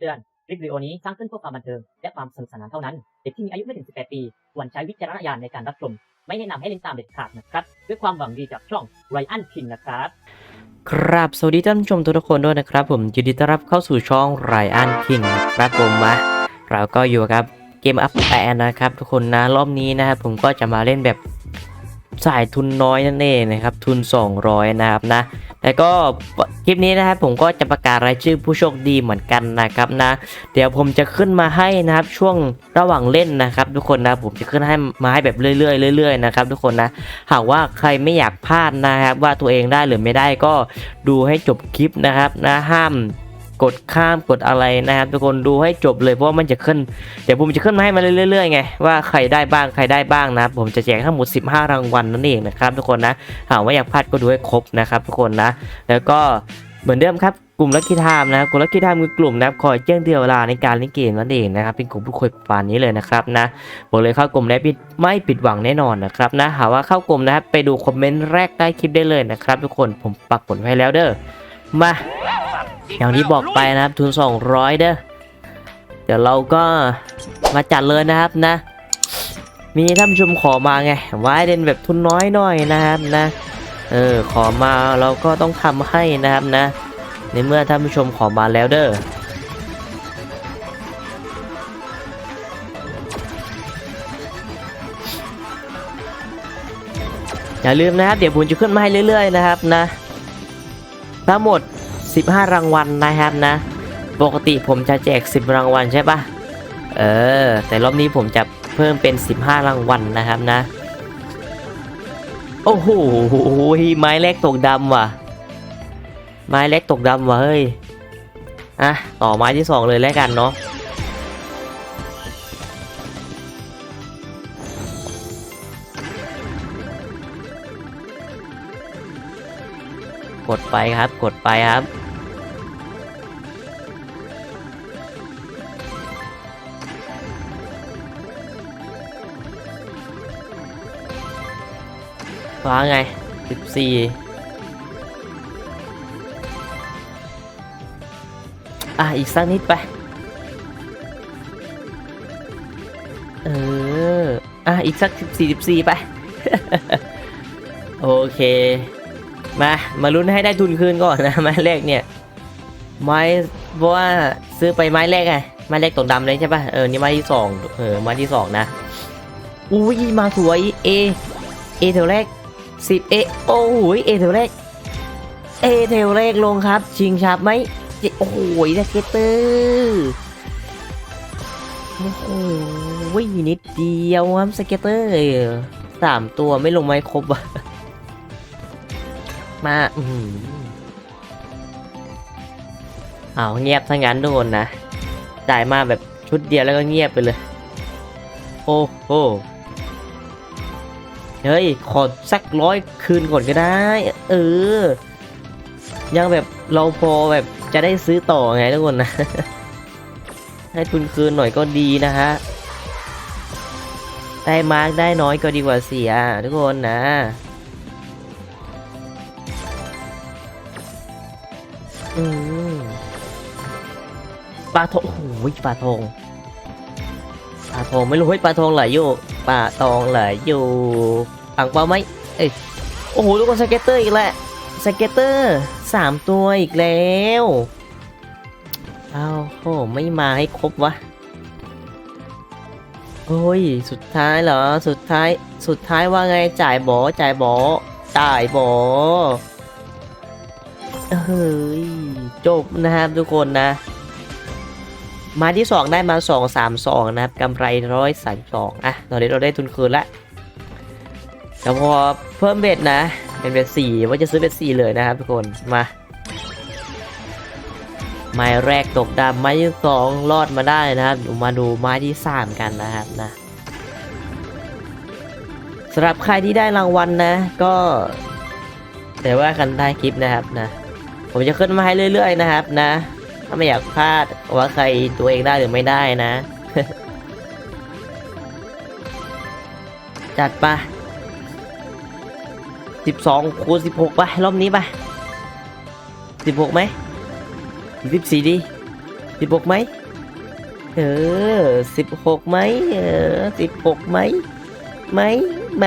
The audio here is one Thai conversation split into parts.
ำเตือน คลิปวิดีโอนี้สร้างขึ้นเพื่อความบันเทิง และความสนุกสนานเท่านั้น เด็กที่มีอายุไม่ถึง 18 ปีควรใช้วิจารณญาณในการรับชม ไม่แนะนำให้เล่นตามเด็ดขาดนะครับ ด้วยความหวังดีจากช่องไรอันคิงนะครับ ครับ สวัสดีท่านผู้ชมทุกคนด้วยนะครับ ผมยินดีต้อนรับเข้าสู่ช่องไรอันคิงครับผมมาเราก็อยู่กับเกมอัพแอนนะครับ ทุกคนนะรอบนี้นะครับผมก็จะมาเล่นแบบสายทุนน้อยนั่นเองนะครับ ทุน 200 นะครับนะ แต่ก็คลิปนี้นะครับผมก็จะประกาศรายชื่อผู้โชคดีเหมือนกันนะครับนะ เดี๋ยวผมจะขึ้นมาให้นะครับช่วงระหว่างเล่นนะครับ ทุกคนนะผมจะขึ้นให้มาให้แบบเรื่อยๆเรื่อยๆนะครับทุกคนนะหากว่าใครไม่อยากพลาดนะครับ ว่าตัวเองได้หรือไม่ได้ก็ดูให้จบคลิปนะครับนะห้าม กดข้ามกดอะไรนะครับทุกคนดูให้จบเลยเพราะว่ามันจะขึ้น เดี๋ยวผมจะขึ้นมาให้มาเรื่อยๆไงว่าใครได้บ้างใครได้บ้างนะผมจะแจกทั้งหมด 15 รางวัลนั่นเองนะครับทุกคนนะหากว่าอยากพลาดก็ดูให้ครบนะครับทุกคนนะ แล้วก็เหมือนเดิมครับกลุ่มลัคกี้ไทม์นะครับกลุ่มลัคกี้ไทม์คือกลุ่มนะครับคอยแจ้งเตือนเวลาในการเล่นเกมนั่นเองนะครับเป็นกลุ่มผู้คุยปาณนี้เลยนะครับนะบอกเลยเข้ากลุ่มได้ปิดไม่ผิดหวังแน่นอนนะครับนะหากว่าเข้ากลุ่มนะครับไปดูคอมเมนต์แรกใต้คลิปได้เลยนะครับทุกคนผมปักผลไว้แล้วเด้อมา อย่างที่บอกไปนะครับทุน 200 เด้อเดี๋ยวเราก็มาจัดเลยนะครับนะ มีท่านชมขอมาไงไว้เด่นแบบทุนน้อยหน่อยนะครับนะเออขอมาเราก็ต้องทำให้นะครับนะ ในเมื่อท่านผู้ชมขอมาแล้วเด้ออย่าลืมนะครับ เดี๋ยวผมจะขึ้นมาให้เรื่อย ๆ นะครับนะทั้งหมด 15 รางวัลนะครับนะ ปกติผมจะแจก 10 รางวัลใช่ปะเออ แต่รอบนี้ผมจะเพิ่มเป็น 15 รางวัลนะครับนะ โอ้โหไม้แรกตกดำว่ะ ไม้แรกตกดำว่ะเฮ้ย อะ ต่อไม้ที่ 2 เลยแล้วกันเนาะกดไปครับ กดไปครับ ฟ้าไง 14 อะ อีกสักนิดไป เออ อะ อีกสัก 14 14 ไป โอเค มา มาลุ้นให้ได้ทุนคืนก่อนนะไม้แรกเนี่ย ไม้เพราะว่าซื้อไปไม้แรกไง ไม้แรกตกดำเลยใช่ปะเออ นี่ไม้ที่สองเออ ไม้ที่สองนะ อุ้ย มาสวย เอ เอแถวแรก สิบเอโอ้โหเอแถวแรกเอแถวแรกลงครับ ชิงชับไหมโอ้โหสเก็ตเตอร์โอ้โหนิดเดียวครับสเก็ตเตอร์สามตัวไม่ลงไม้ครบอะมาอืมเอาวเงียบทั้งนั้นทุกคนนะจ่ายมาแบบชุดเดียวแล้วก็เงียบไปเลย โอ้โห เฮ้ย ขอสักร้อยคืนก่อนก็ได้ เออ ยังแบบเราพอแบบจะได้ซื้อต่อไงทุกคนนะ ให้ทุนคืนหน่อยก็ดีนะฮะ ได้มาร์กได้น้อยก็ดีกว่าเสียทุกคนนะอืมปลาทองโอ้โหปลาทองปลาทองไม่รู้เฮ้ยปลาทองไหลอยู่ ปลาทองไหลอยู่อ่างเปล่าไหมเอ้ยโอ้โหทุกคนสเก็ตเตอร์อีกแล้วสเก็ตเตอร์สามตัวอีกแล้วอ้าวโหไม่มาให้ครบวะโอ้ยสุดท้ายเหรอสุดท้ายสุดท้ายว่าไงจ่ายบอจ่ายบอจ่ายบอเฮ้ยจบนะครับทุกคนนะ มาที่ 2 ได้มา 2 3 2 นะครับกำไรร้อยสามสองอะตอนนี้เราได้ทุนคืนละแต่พอเพิ่มเบ็ดนะ เป็นเบ็ดสี่ว่าจะซื้อเบ็ดสี่เลยนะครับทุกคนมาไม้แรกตกดำไม้ที่สองรอดมาได้นะครับมาดูไม้ที่สามกันนะครับนะสำหรับใครที่ได้รางวัลนะ ก็ แต่ว่ากันได้คลิปนะครับนะ ผมจะขึ้นมาให้เรื่อย ๆ นะครับนะ ถ้าไม่อยากพลาดว่าใครตัวเองได้หรือไม่ได้นะ จัดไปสิบสองคูณสิบหกไปรอบนี้ไปสิบหกไหมสิบสี่ดีสิบหกไหมเออสิบหกไหมเออสิบหกไหมไหมไหม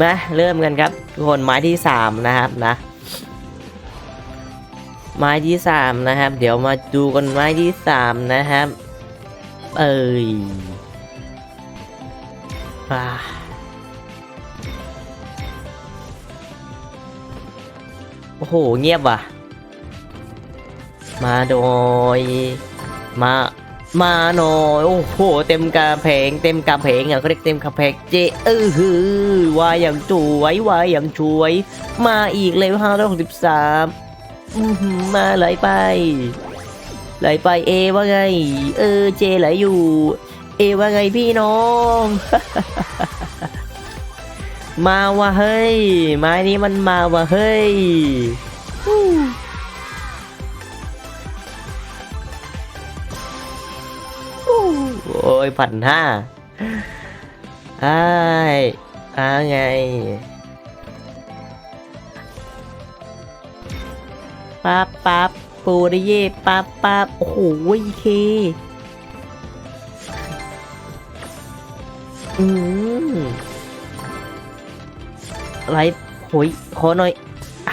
มาเริ่มกันครับทุกคนไม้ที่สามนะครับนะ ไม้ที่สามนะครับ เดี๋ยวมาดูกันไม้ที่สามนะครับ เอ้ยอ่าโอ้โห เงียบว่ะ มาโดย มา มาหน่อย โอ้โห เต็มกระเพง เต็มกระเพงอะเขาเรียกเต็มกระเพงเจเออฮือว่าอย่างสวยวายอย่างช่วย มาอีกเลยห้าร้อยหกสิบสาม มาไหลไป ไหลไปเอว่าไง เออเจไหลอยู่ เอว่าไงพี่น้อง มาว่ะเฮ้ย ไม้นี้มันมาว่ะเฮ้ยโอ้ยพันห้าไอ้ายอ้าไง ปั๊บปั๊บปูริเย่ปั๊บปั๊บโอ้โหเคอืมไรโหยขอหน่อยอ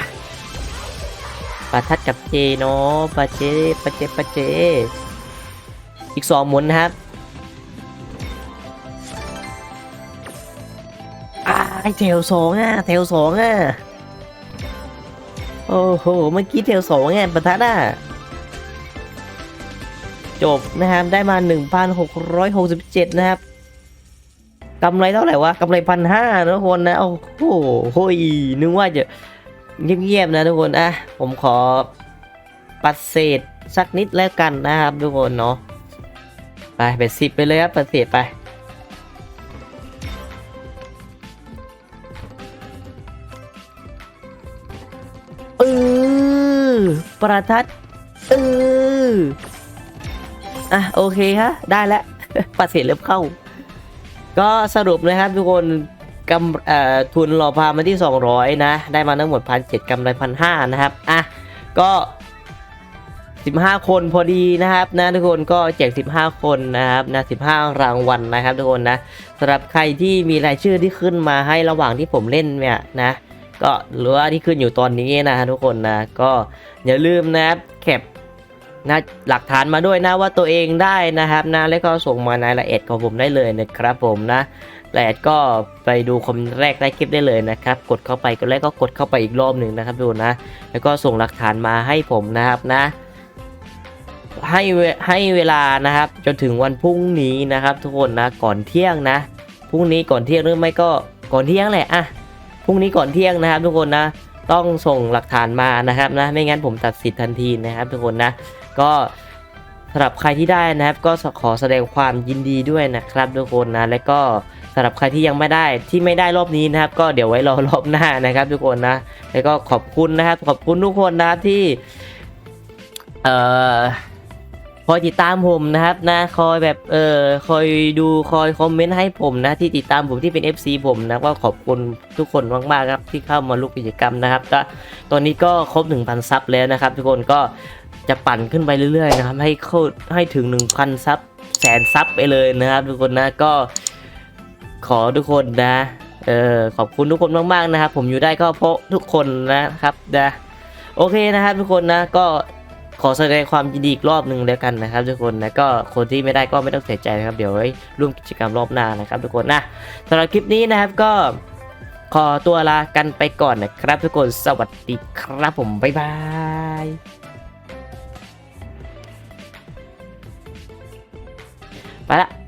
ประทัดกับเจเนาะปะเจปะเจปะเจ อีกสองหมุนครับอ่าแถวสองอะแถวสองอะ โอ้โห เมื่อกี้เทลสองไงประทัดอะ จบนะครับ ได้มา 1,667 นะครับกำไรเท่าไหร่วะกำไรพันห้าทุกคนนะ โอ้โหโหยนึกว่าจะเงียบๆนะทุกคน อะ ผมขอปัดเศษสักนิดแล้วกันนะครับทุกคนเนาะ ไปเป็นสิบไปเลยครับปัดเศษไป เออประทัดเอออะโอเคฮะ ได้แล้วปัดเสร็จเริ่มเข้า ก็สรุปนะครับทุกคนกำเอ่อทุนหล่อพามาที่ 200 นะ ได้มาทั้งหมดพันเจ็ดกำไรพันห้านะครับ อะ ก็ 15 คนพอดีนะครับนะทุกคนก็แจก 15 คนนะครับนะ15 รางวัลนะครับทุกคนนะสำหรับใครที่มีรายชื่อที่ขึ้นมาให้ระหว่างที่ผมเล่นเนี่ยนะ ก็หรือว่าที่ขึ้นอยู่ตอนนี้นะทุกคนนะก็อย่าลืมนะครับแคปนะหลักฐานมาด้วยนะว่าตัวเองได้นะครับนะแล้วก็ส่งมาในรายละเอียดของผมได้เลยนะครับผมนะรายละเอียดก็ไปดูคอมแรกใต้คลิปได้เลยนะครับ กดเข้าไปก็แล้วก็กดเข้าไปอีกรอบหนึ่งนะครับดูนะ แล้วก็ส่งหลักฐานมาให้ผมนะครับนะให้ให้เวลานะครับ จนถึงวันพรุ่งนี้นะครับ ทุกคนนะก่อนเที่ยงนะพรุ่งนี้ก่อนเที่ยงหรือไม่ก็ก่อนเที่ยงแหละอะ พรุ่งนี้ก่อนเที่ยงนะครับ ทุกคนนะต้องส่งหลักฐานมานะครับนะไม่งั้นผมตัดสิทธิ์ทันทีนะครับ ทุกคนนะก็สำหรับใครที่ได้นะครับ ก็ขอแสดงความยินดีด้วยนะครับ ทุกคนนะและก็สำหรับใครที่ยังไม่ได้ที่ไม่ได้รอบนี้นะครับ ก็เดี๋ยวไว้รอรอบหน้านะครับ ทุกคนนะแล้วก็ขอบคุณนะครับ ขอบคุณทุกคนนะครับที่เอ่อ คอยติดตามผมนะครับนะคอยแบบเออคอยดูคอยคอมเมนต์ให้ผมนะที่ติดตามผมที่เป็น FC ผมนะก็ขอบคุณทุกคนมากๆครับที่เข้ามาร่วมกิจกรรมนะครับก็ตอนนี้ก็ครบ 1,000 ซับแล้วนะครับ ทุกคนก็จะปั่นขึ้นไปเรื่อยๆนะครับให้เข้าให้ถึง 1,000 ซับแสนซับไปเลยนะครับ ทุกคนนะก็ขอทุกคนนะเออขอบคุณทุกคนมากๆนะครับ ผมอยู่ได้ก็เพราะทุกคนนะครับนะโอเคนะครับทุกคนนะก็ ขอแสดงความยินดีอีกรอบหนึ่งแล้วกันนะครับ ทุกคนนะก็คนที่ไม่ได้ก็ไม่ต้องเสียใจนะครับ เดี๋ยวไว้ร่วมกิจกรรมรอบหน้านะครับ ทุกคนนะสำหรับคลิปนี้นะครับก็ขอตัวลากันไปก่อนนะครับ ทุกคนสวัสดีครับผมบ๊ายบายไปละ